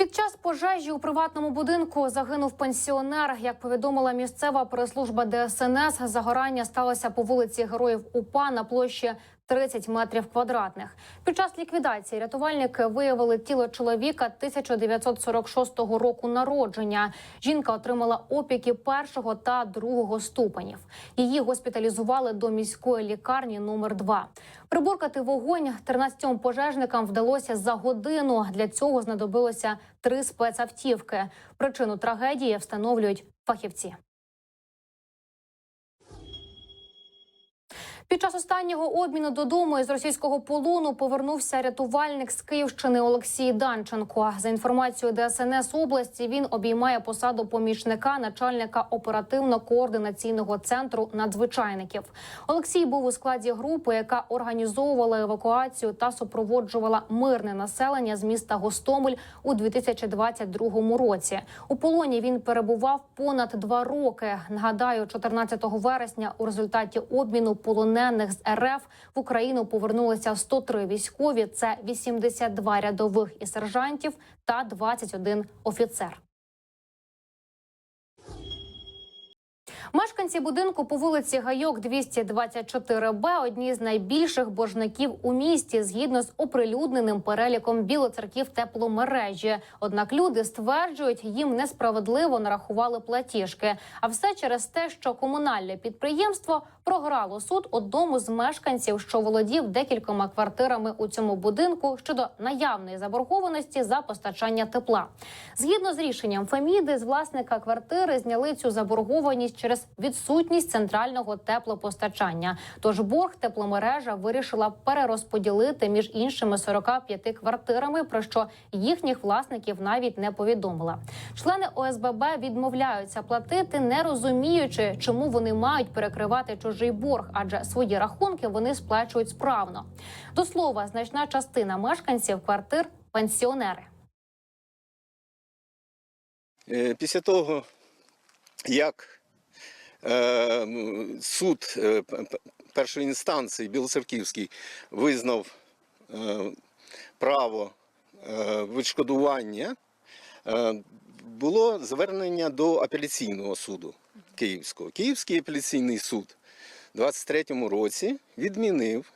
Під час пожежі у приватному будинку загинув пенсіонер. Як повідомила місцева прес-служба ДСНС, загорання сталося по вулиці Героїв УПА на площі 30 метрів квадратних. Під час ліквідації рятувальники виявили тіло чоловіка 1946 року народження. Жінка отримала опіки першого та другого ступенів. Її госпіталізували до міської лікарні номер 2 Приборкати вогонь 13 пожежникам вдалося за годину. Для цього знадобилося три спецавтівки. Причину трагедії встановлюють фахівці. Під час останнього обміну додому із російського полону повернувся рятувальник з Київщини Олексій Данченко. За інформацією ДСНС області, він обіймає посаду помічника начальника оперативно-координаційного центру надзвичайників. Олексій був у складі групи, яка організовувала евакуацію та супроводжувала мирне населення з міста Гостомель у 2022 році. У полоні він перебував понад два роки. Нагадаю, 14 вересня у результаті обміну полонених з РФ в Україну повернулися 103 військові. Це 82 рядових і сержантів та 21 офіцер. Мешканці будинку по вулиці Гайок 224Б – одні з найбільших боржників у місті, згідно з оприлюдненим переліком білоцерків тепломережі. Однак люди стверджують, їм несправедливо нарахували платіжки. А все через те, що комунальне підприємство програло суд одному з мешканців, що володів декількома квартирами у цьому будинку щодо наявної заборгованості за постачання тепла. Згідно з рішенням Феміди, з власника квартири зняли цю заборгованість через відсутність центрального теплопостачання. Тож борг тепломережа вирішила перерозподілити між іншими 45 квартирами, про що їхніх власників навіть не повідомила. Члени ОСББ відмовляються платити, не розуміючи, чому вони мають перекривати чужий борг, адже свої рахунки вони сплачують справно. До слова, значна частина мешканців квартир пенсіонери. Е, Після того, як суд е, п- п- першої інстанції Білоцерківський визнав е, право е, відшкодування, е, було звернення до апеляційного суду Київського. Київський апеляційний суд у 23-му році відмінив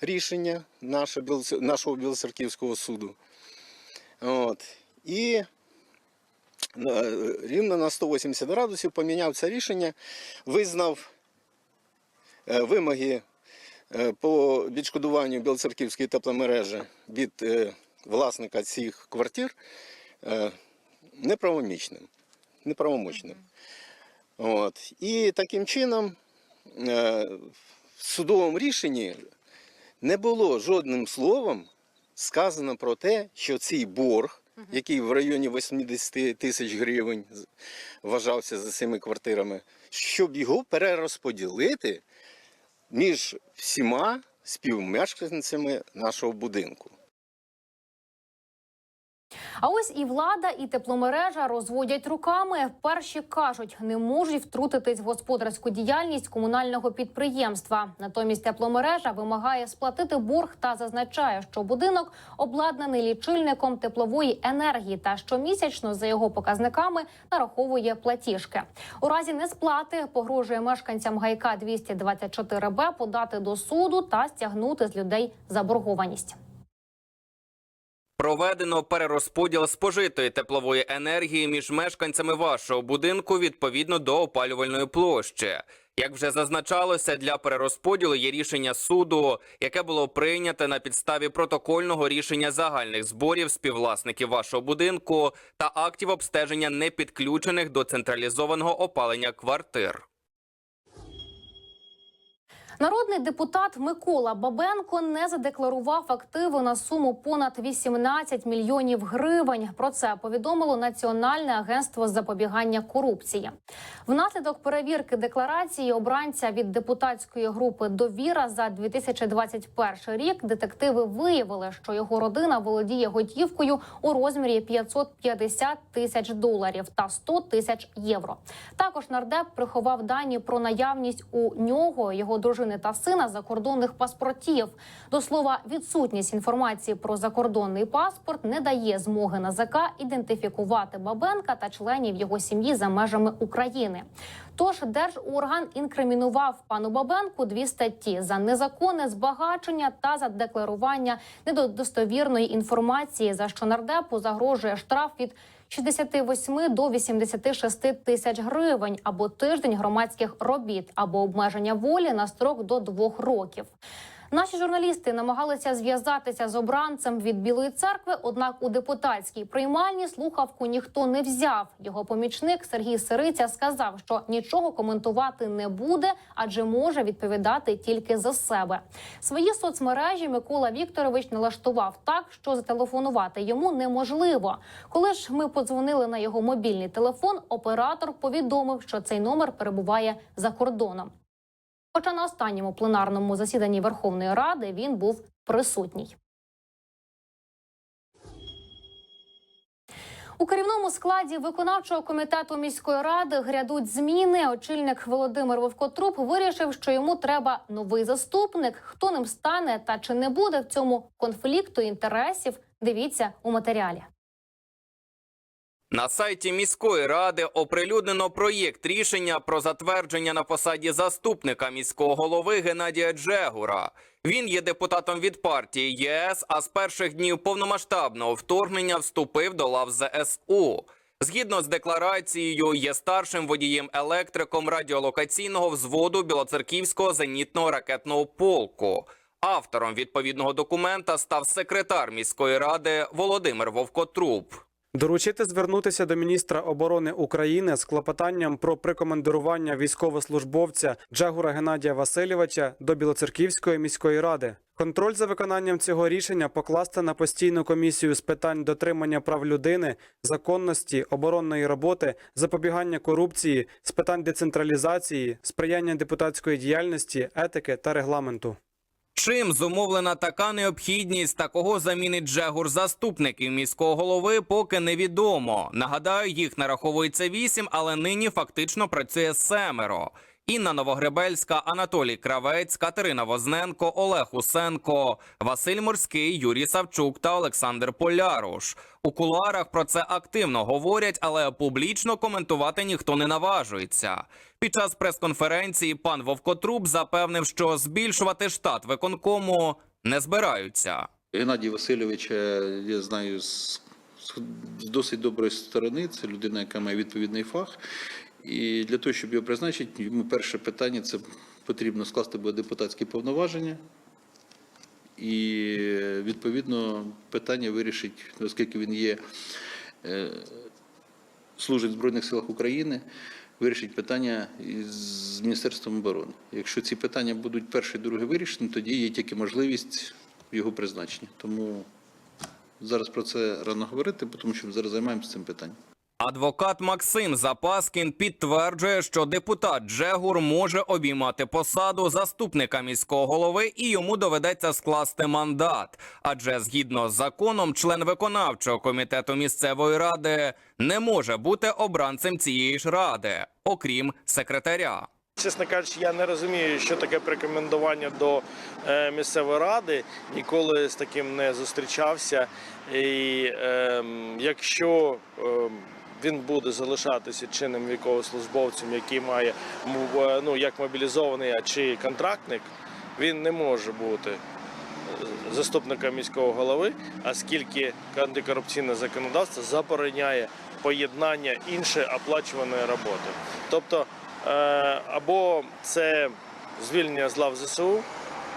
рішення нашого, Білоцерківського суду. От. І рівно на 180 градусів поміняв це рішення, визнав е, вимоги е, по відшкодуванню Білоцерківської тепломережі від е, власника цих квартир е, неправомічним. неправомочним. От. І таким чином е, в судовому рішенні не було жодним словом сказано про те, що цей борг, який в районі 80 тисяч гривень вважався за цими квартирами, щоб його перерозподілити між всіма співмешканцями нашого будинку. А ось і влада, і тепломережа розводять руками. Перші кажуть, не можуть втрутитись в господарську діяльність комунального підприємства. Натомість тепломережа вимагає сплатити борг та зазначає, що будинок обладнаний лічильником теплової енергії та щомісячно за його показниками нараховує платіжки. У разі несплати погрожує мешканцям гайка 224Б подати до суду та стягнути з людей заборгованість. Проведено перерозподіл спожитої теплової енергії між мешканцями вашого будинку відповідно до опалювальної площі. Як вже зазначалося, для перерозподілу є рішення суду, яке було прийнято на підставі протокольного рішення загальних зборів співвласників вашого будинку та актів обстеження непідключених до централізованого опалення квартир. Народний депутат Микола Бабенко не задекларував активи на суму понад 18 мільйонів гривень. Про це повідомило Національне агентство запобігання корупції. Внаслідок перевірки декларації обранця від депутатської групи Довіра за 2021 рік детективи виявили, що його родина володіє готівкою у розмірі 550 тисяч доларів та 100 тисяч євро. Також нардеп приховав дані про наявність у нього його дружини дружини та сина закордонних паспортів. До слова, відсутність інформації про закордонний паспорт не дає змоги НАЗК ідентифікувати Бабенка та членів його сім'ї за межами України. Тож держорган інкримінував пану Бабенку дві статті за незаконне збагачення та за декларування недостовірної інформації, за що нардепу загрожує штраф від 68 до 86 тисяч гривень або тиждень громадських робіт, або обмеження волі на строк до двох років. Наші журналісти намагалися зв'язатися з обранцем від Білої церкви, однак у депутатській приймальні слухавку ніхто не взяв. Його помічник Сергій Сириця сказав, що нічого коментувати не буде, адже може відповідати тільки за себе. Свої соцмережі Микола Вікторович налаштував так, що зателефонувати йому неможливо. Коли ж ми подзвонили на його мобільний телефон, оператор повідомив, що цей номер перебуває за кордоном. Хоча на останньому пленарному засіданні Верховної Ради він був присутній. У керівному складі виконавчого комітету міської ради грядуть зміни. Очільник Володимир Вовкотруп вирішив, що йому треба новий заступник. Хто ним стане та чи не буде в цьому конфлікту інтересів? Дивіться у матеріалі. На сайті міської ради оприлюднено проєкт рішення про затвердження на посаді заступника міського голови Геннадія Джегура. Він є депутатом від партії ЄС, а з перших днів повномасштабного вторгнення вступив до лав ЗСУ. Згідно з декларацією, є старшим водієм електриком радіолокаційного взводу Білоцерківського зенітного ракетного полку. Автором відповідного документа став секретар міської ради Володимир Вовкотруб. Доручити звернутися до міністра оборони України з клопотанням про прикомандирування військовослужбовця Джагура Геннадія Васильовича до Білоцерківської міської ради. Контроль за виконанням цього рішення покласти на постійну комісію з питань дотримання прав людини, законності, оборонної роботи, запобігання корупції, з питань децентралізації, сприяння депутатської діяльності, етики та регламенту. Чим зумовлена така необхідність такого замінить Джегур заступників міського голови, поки невідомо. Нагадаю, їх нараховується вісім, але нині фактично працює семеро. Інна Новогребельська, Анатолій Кравець, Катерина Возненко, Олег Усенко, Василь Морський, Юрій Савчук та Олександр Поляруш. У кулуарах про це активно говорять, але публічно коментувати ніхто не наважується. Під час прес-конференції пан Вовкотруб запевнив, що збільшувати штат виконкому не збираються. Геннадій Васильович, е, я знаю з досить доброї сторони. Це людина, яка має відповідний фах. І для того, щоб його призначити, йому перше питання це потрібно скласти буде депутатські повноваження. І е, відповідно питання вирішить, оскільки він є е, служить в Збройних силах України, вирішить питання з Міністерством оборони. Якщо ці питання будуть перші, друге вирішені, тоді є тільки можливість його призначення. Тому зараз про це рано говорити, тому що ми зараз займаємося цим питанням. Адвокат Максим Запаскін підтверджує, що депутат Джегур може обіймати посаду заступника міського голови і йому доведеться скласти мандат. Адже згідно з законом, член виконавчого комітету місцевої ради не може бути обранцем цієї ж ради, окрім секретаря. Чесно кажучи, я не розумію, що таке прикомендування до е, місцевої ради. Ніколи з таким не зустрічався. І е, якщо е, він буде залишатися чинним військовослужбовцем, який має е, ну як мобілізований, а чи контрактник, він не може бути е, заступником міського голови, оскільки антикорупційне законодавство забороняє поєднання іншої оплачуваної роботи. Тобто е, або це звільнення з лав ЗСУ,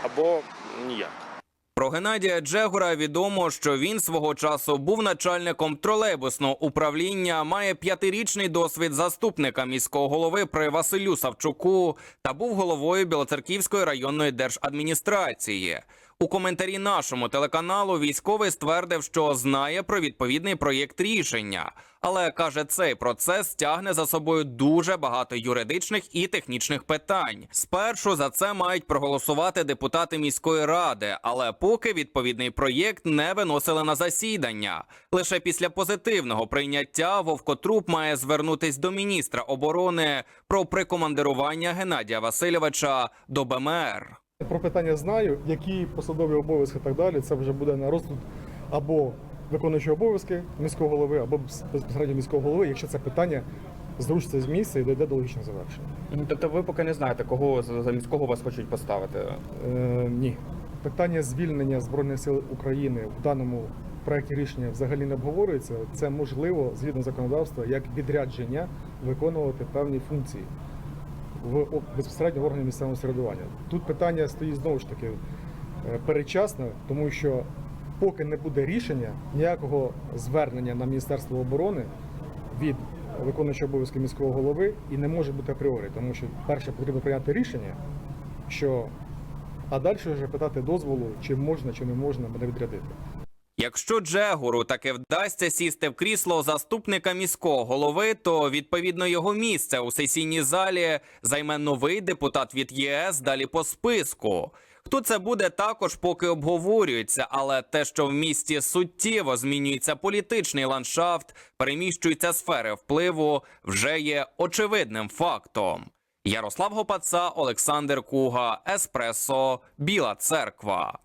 або ніяк. Про Геннадія Джегура відомо, що він свого часу був начальником тролейбусного управління, має п'ятирічний досвід заступника міського голови при Василю Савчуку та був головою Білоцерківської районної держадміністрації. У коментарі нашому телеканалу військовий ствердив, що знає про відповідний проєкт рішення, але каже, цей процес тягне за собою дуже багато юридичних і технічних питань. Спершу за це мають проголосувати депутати міської ради, але поки відповідний проєкт не виносили на засідання. Лише після позитивного прийняття Вовкотруп має звернутись до міністра оборони про прикомандирування Геннадія Васильовича до БМР. Про питання знаю, які посадові обов'язки і так далі. Це вже буде на розсуд або виконуючого обов'язки міського голови, або безпосередньо міського голови, якщо це питання зрушиться з місця і дойде до логічного завершення. Ну, Тобто ви поки не знаєте, кого за- замість кого вас хочуть поставити. Е, ні. Питання звільнення Збройних сил України в даному проєкті рішення взагалі не обговорюється. Це можливо згідно законодавства як відрядження виконувати певні функції в безпосередньо в органі місцевого самоврядування. Тут питання стоїть знову ж таки е, передчасно, тому що поки не буде рішення ніякого звернення на Міністерство оборони від виконуючого обов'язки міського голови і не може бути апріорі, тому що перше потрібно прийняти рішення, що а далі вже питати дозволу, чи можна, чи не можна мене відрядити. Якщо Джегуру таки вдасться сісти в крісло заступника міського голови, то відповідно його місце у сесійній залі займе новий депутат від ЄС далі по списку. Хто це буде, також поки обговорюється, але те, що в місті суттєво змінюється політичний ландшафт, переміщуються сфери впливу, вже є очевидним фактом. Ярослав Гопаца, Олександр Куга, Еспресо, Біла Церква.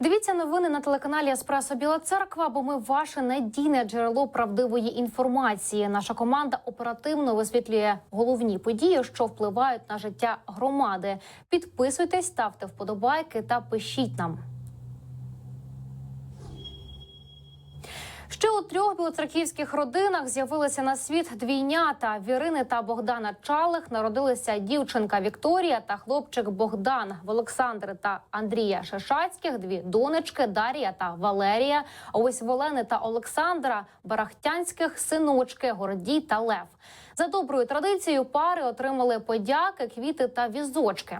Дивіться новини на телеканалі Еспресо Біла Церква, бо ми ваше надійне джерело правдивої інформації. Наша команда оперативно висвітлює головні події, що впливають на життя громади. Підписуйтесь, ставте вподобайки та пишіть нам. Ще у трьох білоцерківських родинах з'явилися на світ двійнята. Вірини та Богдана Чалих народилися дівчинка Вікторія та хлопчик Богдан в Олександри та Андрія Шишацьких. Дві донечки Дар'я та Валерія. Ось Волени та Олександра Барахтянських синочки Гордій та Лев. За доброю традицією пари отримали подяки, квіти та візочки.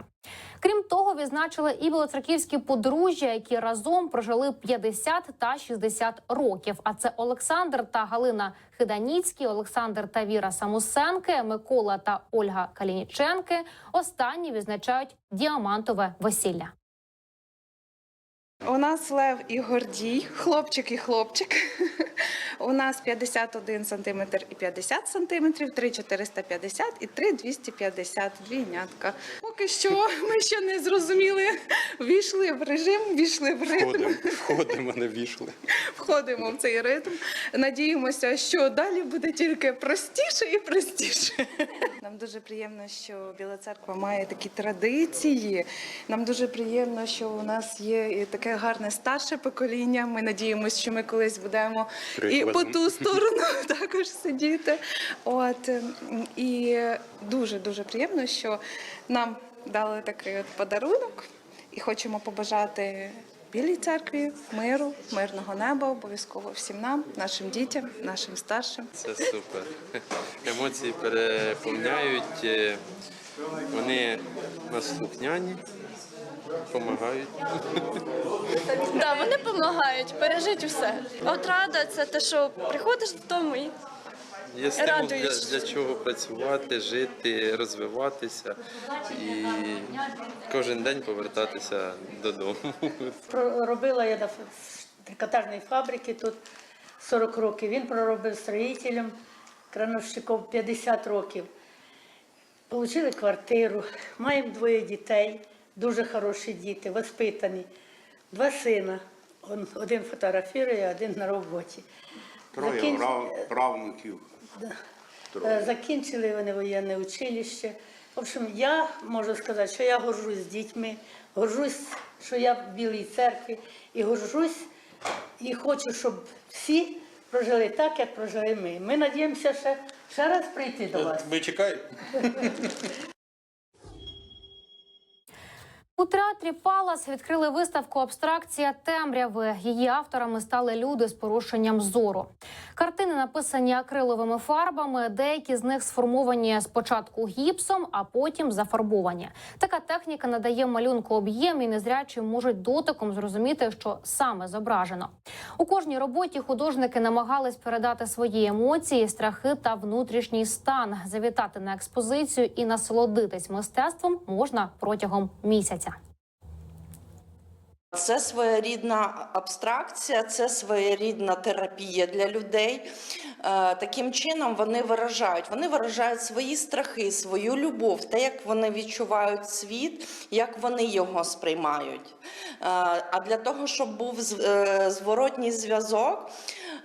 Крім того, відзначили і білоцерківські подружжя, які разом прожили 50 та 60 років. А це Олександр та Галина Хиданіцькі, Олександр та Віра Самусенки, Микола та Ольга Калініченки. Останні відзначають діамантове весілля. У нас Лев і Гордій, хлопчик і хлопчик. У нас 51 сантиметр і 50 сантиметрів, 3 450 і 3 250 двійнятка. Поки що ми ще не зрозуміли. Війшли в режим, війшли в ритм, входимо, не війшли. входимо в цей ритм. Надіємося, що далі буде тільки простіше і простіше. Нам дуже приємно, що Біла церква має такі традиції. Нам дуже приємно, що у нас є і таке гарне старше покоління. Ми надіємося, що ми колись будемо і по ту сторону також сидіти. От ем, і дуже дуже приємно, що нам дали такий от подарунок, і хочемо побажати. Білій церкві, миру, мирного неба, обов'язково всім нам, нашим дітям, нашим старшим. Це супер. Емоції переповняють. е, Вони нас слухняні, допомагають. Да, вони допомагають пережити все. От рада це те, що приходиш додому і Є стимул для, для чого працювати, жити, розвиватися і кожен день повертатися додому. Проробила я на трикотажній фабриці тут 40 років. Він проробив строїтелем, крановщиком 50 років. Получили квартиру, маємо двоє дітей, дуже хороші діти, воспитані. Два сина. Один фотографує, один на роботі. Закінч- правнуків. Е, Закінчили вони воєнне училище. В общем, я можу сказати, що я горжусь з дітьми, горжусь, що я в Білій церкві, і горжусь, і хочу, щоб всі прожили так, як прожили ми. Ми надіємося ще, ще раз прийти до вас. Ми чекаємо. У театрі Палас відкрили виставку Абстракція темряви. Її авторами стали люди з порушенням зору. Картини написані акриловими фарбами. Деякі з них сформовані спочатку гіпсом, а потім зафарбовані. Така техніка надає малюнку об'єм і незрячі можуть дотиком зрозуміти, що саме зображено. У кожній роботі художники намагались передати свої емоції, страхи та внутрішній стан. Завітати на експозицію і насолодитись мистецтвом можна протягом місяця. Це своєрідна абстракція, це своєрідна терапія для людей. Е, Таким чином вони виражають. Вони виражають свої страхи, свою любов, те, як вони відчувають світ, як вони його сприймають. Е, А для того, щоб був е, зворотній зв'язок,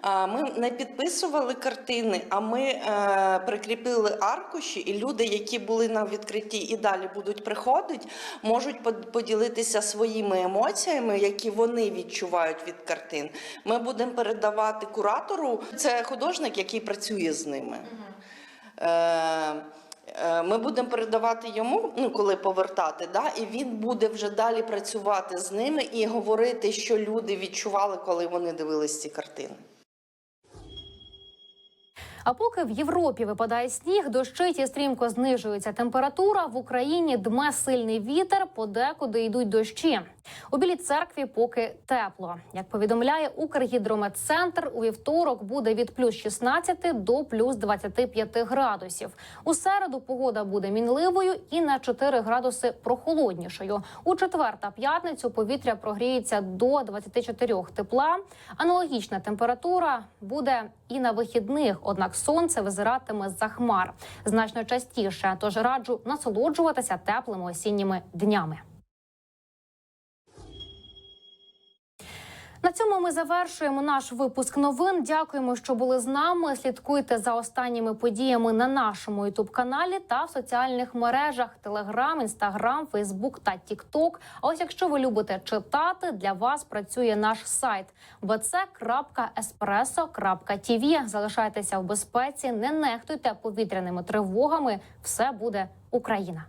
ми не підписували картини, а ми е, прикріпили аркуші, і люди, які були на відкритті і далі будуть приходити, можуть поділитися своїми емоціями, які вони відчувають від картин. Ми будемо передавати куратору. Це художник, який працює з ними. Е, е, Ми будемо передавати йому, ну коли повертати, да, і він буде вже далі працювати з ними і говорити, що люди відчували, коли вони дивились ці картини. А поки в Європі випадає сніг, дощить і стрімко знижується температура. В Україні дме сильний вітер, подекуди йдуть дощі. У білій церкві поки тепло. Як повідомляє Укргідрометцентр, у вівторок буде від плюс 16 до плюс 25 градусів. У середу погода буде мінливою і на 4 градуси прохолоднішою. У четвер та п'ятницю повітря прогріється до 24 тепла. Аналогічна температура буде і на вихідних, однак сонце визиратиме за хмар значно частіше. Тож раджу насолоджуватися теплими осінніми днями. На цьому ми завершуємо наш випуск новин. Дякуємо, що були з нами. Слідкуйте за останніми подіями на нашому ютуб каналі та в соціальних мережах: Телеграм, Інстаграм, Фейсбук та Тікток. А ось якщо ви любите читати, для вас працює наш сайт bc.espresso.tv. Залишайтеся в безпеці, не нехтуйте повітряними тривогами. Все буде Україна.